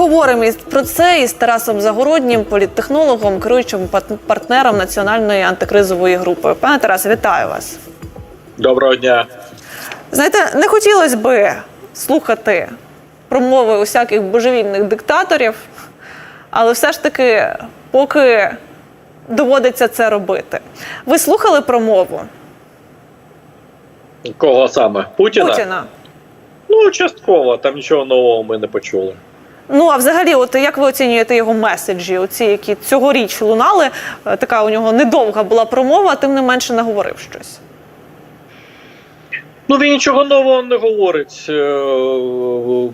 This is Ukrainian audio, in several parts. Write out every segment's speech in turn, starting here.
Поговоримо про це із Тарасом Загороднім, політтехнологом, керуючим партнером національної антикризової групи. Пане Тарасе, вітаю вас. Доброго дня. Знаєте, не хотілося би слухати промови усяких божевільних диктаторів, але все ж таки, поки доводиться це робити. Ви слухали промову Кого саме? Путіна? Путіна? Ну, частково, там нічого нового ми не почули. Ну а взагалі, от як ви оцінюєте його меседжі? Оці, які цьогоріч лунали, Е, така у нього недовга була промова, тим не менше наговорив щось. Ну, він нічого нового не говорить. Е,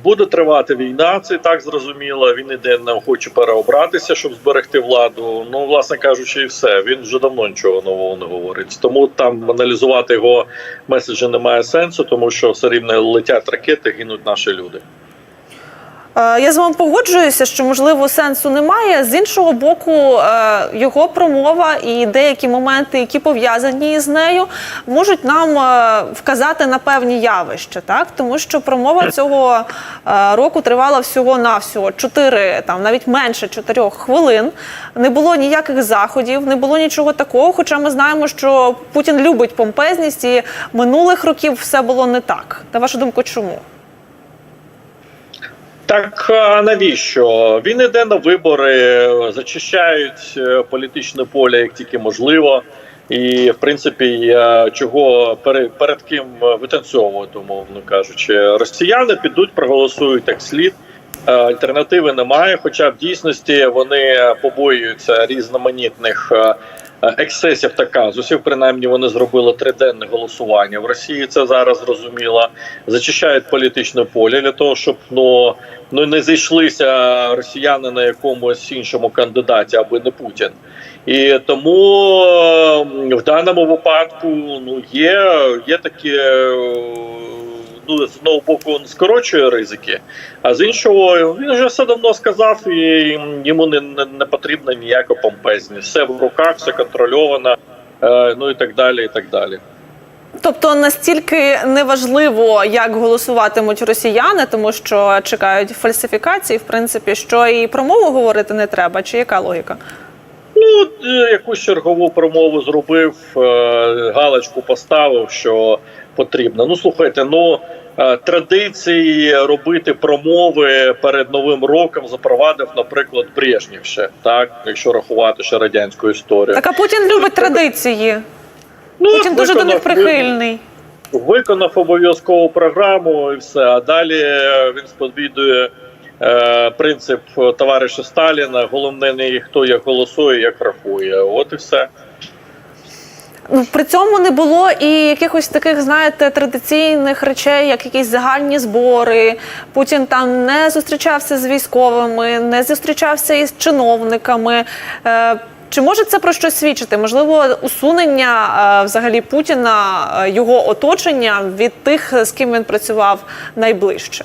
Буде тривати війна, це і так зрозуміло. Він іде не хоче переобратися, щоб зберегти владу. Ну, власне кажучи, і все. Він вже давно нічого нового не говорить. Тому там аналізувати його меседжі немає сенсу, тому що все рівно летять ракети, гинуть наші люди. Е, Я з вами погоджуюся, що можливо сенсу немає. З іншого боку, е, його промова і деякі моменти, які пов'язані з нею, можуть нам е, вказати на певні явища, так тому що промова цього року тривала всього навсього 4, там навіть менше 4 хвилин. Не було ніяких заходів, не було нічого такого. Хоча ми знаємо, що Путін любить помпезність, і минулих років все було не так. На вашу думку, чому? Так а навіщо? Він іде на вибори, зачищають е, політичне поле як тільки можливо. І в принципі, е, чого пере- перед ким витанцьовувати, умовно кажучи, росіяни підуть, проголосують як слід. Е, Альтернативи немає. Хоча в дійсності вони побоюються різноманітних ексцесів та казусів. Принаймні вони зробили триденне голосування. В Росії це зараз зрозуміло. Зачищають політичне поле для того, щоб ну, ну не зійшлися росіяни на якомусь іншому кандидаті, аби не Путін. І тому в даному випадку ну є, є такі. Ну, з одного боку, він скорочує ризики, а з іншого він вже все давно сказав, і йому не, не, не потрібна ніяка помпезність. Все в руках, все контрольовано, е, ну і так далі. і так далі. Тобто настільки неважливо, як голосуватимуть росіяни, тому що чекають фальсифікації, в принципі, що і про мову говорити не треба, чи яка логіка? Ну, е, якусь чергову промову зробив, е, галочку поставив, що потрібно. Ну, слухайте, ну е, традиції робити промови перед новим роком запровадив, наприклад, Брежнєв ще, так, якщо рахувати ще радянську історію. Так а Путін любить традиції. ну, Путін дуже до них прихильний. Виконав обов'язкову програму і все. А далі е, він сповідує е, принцип товариша Сталіна. Головне не хто як голосує, як рахує. От і все. Ну, При цьому не було і якихось таких, знаєте, традиційних речей, як якісь загальні збори. Путін там не зустрічався з військовими, не зустрічався із чиновниками. Е, Чи може це про щось свідчити? Можливо, усунення е, взагалі Путіна, е, його оточення від тих, з ким він працював найближче?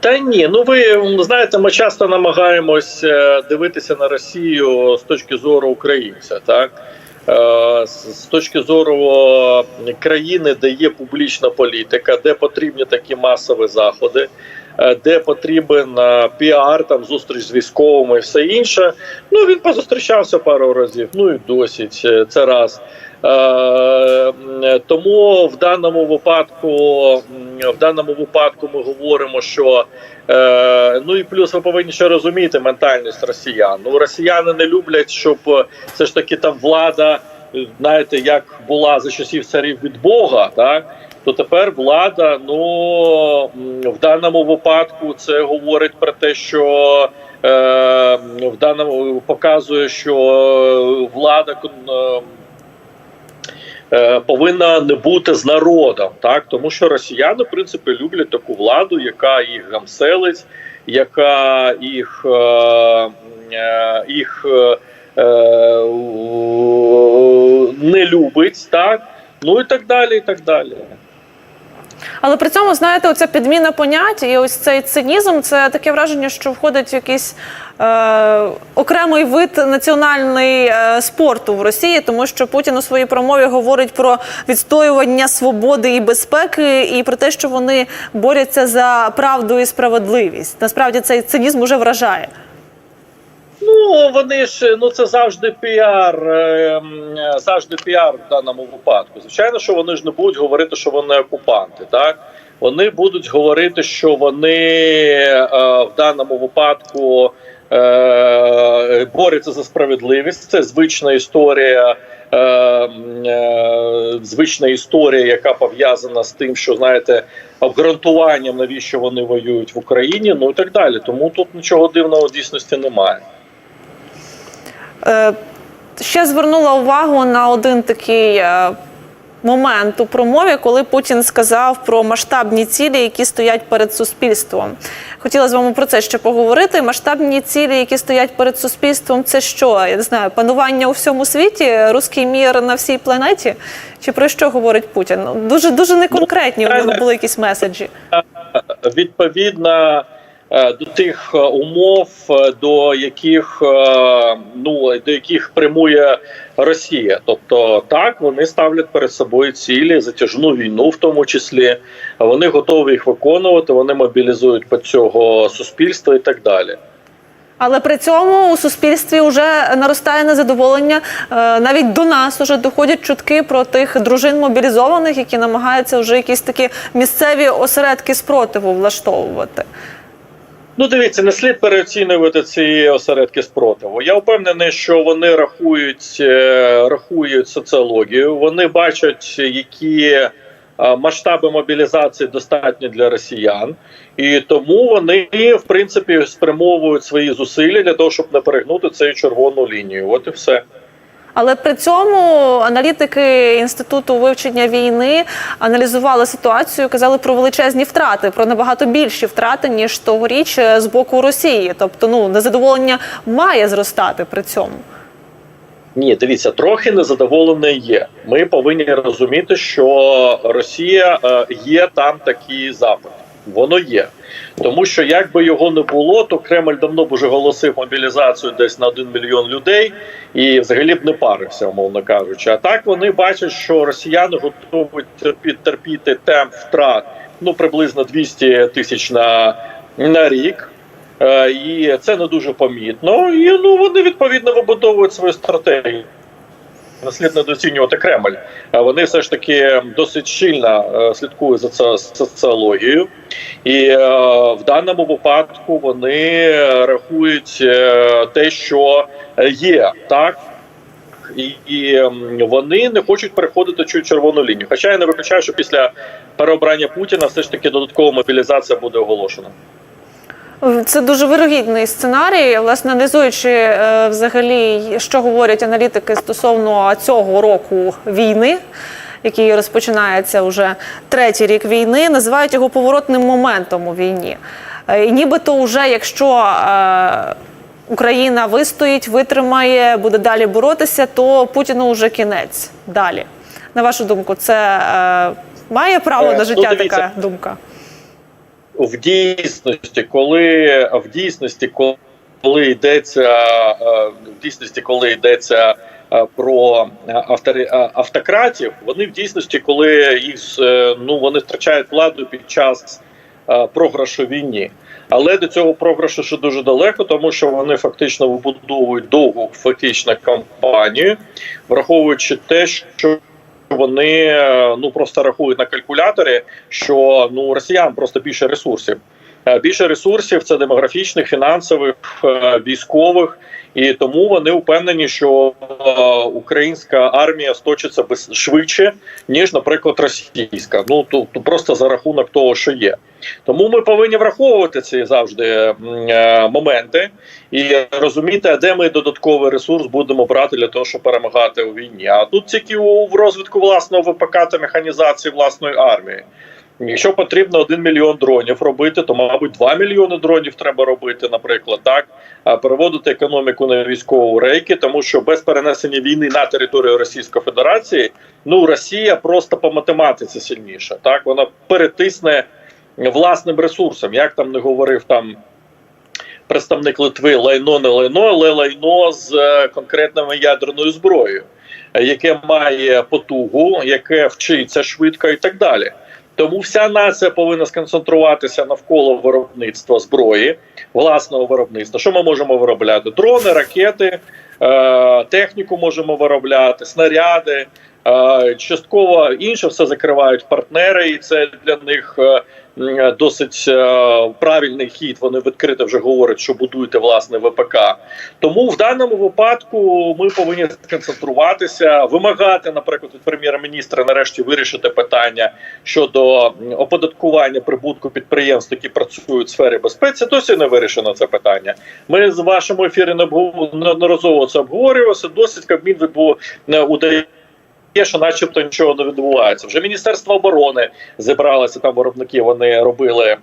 Та ні, ну ви знаєте, ми часто намагаємось дивитися на Росію з точки зору українця, так з з точки зору країни, де є публічна політика, де потрібні такі масові заходи, е, де потрібен е, піар, там зустріч з військовими і все інше. Ну він позустрічався пару разів. Ну і досить е, це раз. Е, Тому в даному випадку, в даному випадку, ми говоримо, що е, ну і плюс ви повинні ще розуміти ментальність росіян. Ну росіяни не люблять, щоб е, все ж таки там влада, знаєте, як була за часів царів від Бога, так. То тепер влада, ну в даному випадку, це говорить про те, що е, в даному показує, що влада е, повинна не бути з народом, так тому що росіяни в принципі люблять таку владу, яка їх гамселить, яка їх, е, е, їх е, е, не любить, так ну і так далі. і так далі. Але при цьому, знаєте, оця підміна понять і ось цей цинізм це таке враження, що входить в якийсь е, окремий вид національний е, спорту в Росії, тому що Путін у своїй промові говорить про відстоювання свободи і безпеки, і про те, що вони борються за правду і справедливість. Насправді цей цинізм уже вражає. Ну вони ж ну це завжди піар, е, е, завжди піар в даному випадку. Звичайно, що вони ж не будуть говорити, що вони окупанти, так вони будуть говорити, що вони е, в даному випадку борються за справедливість. Це звична історія. Звична історія, яка пов'язана з тим, що знаєте, обґрунтуванням, навіщо вони воюють в Україні, ну і так далі. Тому тут нічого дивного в дійсності немає. Е, Ще звернула увагу на один такий е, момент у промові, коли Путін сказав про масштабні цілі, які стоять перед суспільством. Хотіла з вами про це ще поговорити. Масштабні цілі, які стоять перед суспільством, це що? Я не знаю, панування у всьому світі, руський мір на всій планеті? Чи про що говорить Путін? Дуже дуже неконкретні у нього були якісь меседжі. відповідно е, до тих е, умов, е, до яких е, ну до яких прямує Росія. Тобто, так вони ставлять перед собою цілі затяжну війну, в тому числі вони готові їх виконувати. Вони мобілізують по цього суспільства і так далі. Але при цьому у суспільстві вже наростає незадоволення. Е, Навіть до нас вже доходять чутки про тих дружин мобілізованих, які намагаються вже якісь такі місцеві осередки спротиву влаштовувати. Ну, дивіться, не слід переоцінювати ці осередки спротиву. Я впевнений, що вони рахують, е, рахують соціологію. Вони бачать, які е, масштаби мобілізації достатні для росіян, і тому вони, в принципі, спрямовують свої зусилля для того, щоб не перегнути цю червону лінію. От і все. Але при цьому аналітики інституту вивчення війни аналізували ситуацію, казали про величезні втрати, про набагато більші втрати ніж тогоріч е, з боку Росії. Тобто, ну незадоволення має зростати при цьому. Ні, дивіться, трохи незадоволене є. Ми повинні розуміти, що Росія е, є там такий запит. Воно є. Тому що якби його не було, то Кремль давно б уже голосив мобілізацію десь на 1 мільйон людей і взагалі б не парився, умовно кажучи. А так вони бачать, що росіяни готові терпіти, терпіти темп втрат ну приблизно 200 тисяч на, на рік. Е, і це не дуже помітно. І ну вони відповідно вибудовують свою стратегію. Не слід Кремль. Вони все ж таки досить щільно е, слідкують за соціологією, і е, в даному випадку вони рахують е, те, що є так. І вони не хочуть переходити цю червону лінію. Хоча я не виключаю, що після переобрання Путіна все ж таки додаткова мобілізація буде оголошена. Це дуже вирогідний сценарій. Власне, аналізуючи е, взагалі, що говорять аналітики стосовно цього року війни, який розпочинається вже третій рік війни, називають його поворотним моментом у війні. Е, І нібито, вже якщо е, Україна вистоїть, витримає, буде далі боротися, то Путіну вже кінець далі. На вашу думку, це має право на ну, життя така думка? В дійсності, коли в дійсності, коли йдеться е, в дійсності, коли йдеться е, про е, автократів, вони в дійсності, коли їх ну вони втрачають владу під час програшу війні. Але до цього програшу ще дуже далеко, тому що вони фактично вибудовують довгу фактично кампанію, враховуючи те, що вони е, ну просто рахують на калькуляторі, що ну росіян просто більше ресурсів. Е, Більше ресурсів це демографічних, фінансових, е, військових, і тому вони впевнені, що е, українська армія сточиться без швидше, ніж, наприклад, російська. Ну то, то просто за рахунок того, що є. Тому ми повинні враховувати ці завжди моменти і розуміти, де ми додатковий ресурс будемо брати для того, щоб перемагати у війні. А тут тільки у розвитку власного ВПК та механізації власної армії. Якщо потрібно 1 мільйон дронів робити, то мабуть 2 мільйони дронів треба робити, наприклад, так переводити економіку на військову рейки, тому що без перенесення війни на територію Російської Федерації, ну Росія просто по математиці сильніша. Так вона перетисне власним ресурсом, як там не говорив там. Представник Литви лайно не лайно, але лайно з е, конкретною ядерною зброєю, яке має потугу, яке вчиться швидко і так далі. Тому вся нація повинна сконцентруватися навколо виробництва зброї, власного виробництва. Що ми можемо виробляти? Дрони, ракети, е, техніку можемо виробляти, снаряди. Е, Частково інше все закривають партнери, і це для них е, досить е, правильний хід. Вони відкрито вже говорять, що будуйте власне ВПК. Тому в даному випадку ми повинні сконцентруватися, вимагати, наприклад, від прем'єр-міністра нарешті вирішити питання щодо оподаткування прибутку підприємств, які працюють в сфері безпеці. Досі не вирішено це питання. Ми з вашому ефірі не неодноразово це обговорювалося. Досить Кабмін удає. Що, начебто, нічого не відбувається. Вже Міністерство оборони зібралося там виробники. Вони робили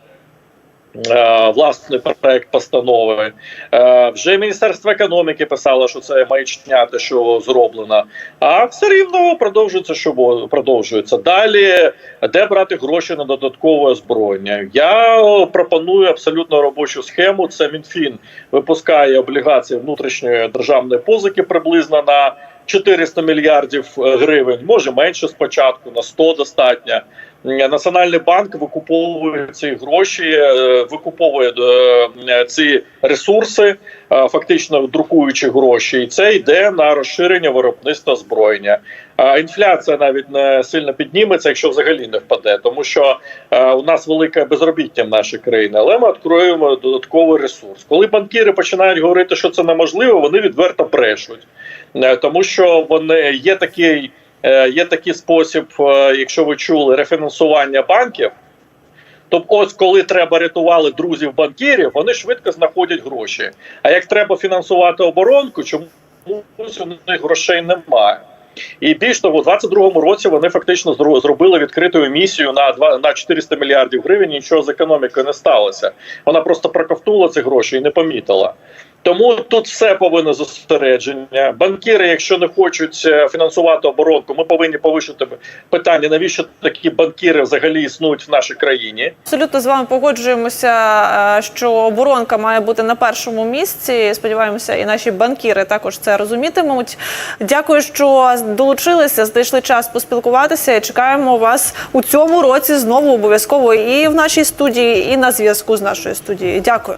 е, власний проект постанови. Е, вже Міністерство економіки писало, що це маячня, те, що зроблено. А все рівно продовжується, що продовжується. Далі, де брати гроші на додаткове озброєння? Я пропоную абсолютно робочу схему. Це Мінфін випускає облігації внутрішньої державної позики приблизно на 400 мільярдів е, гривень, може менше спочатку, на 100 достатньо. Національний банк викуповує ці гроші, е, викуповує е, ці ресурси, е, фактично друкуючи гроші, і це йде на розширення виробництва озброєння. А інфляція навіть не сильно підніметься, якщо взагалі не впаде, тому що е, у нас велике безробіття в нашій країні, але ми відкроємо додатковий ресурс. Коли банкіри починають говорити, що це неможливо, вони відверто брешуть, Е, тому що вони є такий. Е, Є такий спосіб, е, якщо ви чули, рефінансування банків. Тобто, ось коли треба рятували друзів банкірів, вони швидко знаходять гроші. А як треба фінансувати оборонку, чомусь у них грошей немає. І більш того, у 22-му році вони фактично зробили відкриту емісію на 2, на 400 мільярдів гривень. Нічого з економікою не сталося. Вона просто проковтнула ці гроші і не помітила. Тому тут все повинно зосередження. Банкіри, якщо не хочуть е, фінансувати оборонку, ми повинні повищити питання, навіщо такі банкіри взагалі існують в нашій країні. Абсолютно з вами погоджуємося, е, що оборонка має бути на першому місці. Сподіваємося, і наші банкіри також це розумітимуть. Дякую, що долучилися, знайшли час поспілкуватися. І чекаємо вас у цьому році знову обов'язково і в нашій студії, і на зв'язку з нашою студією. Дякую.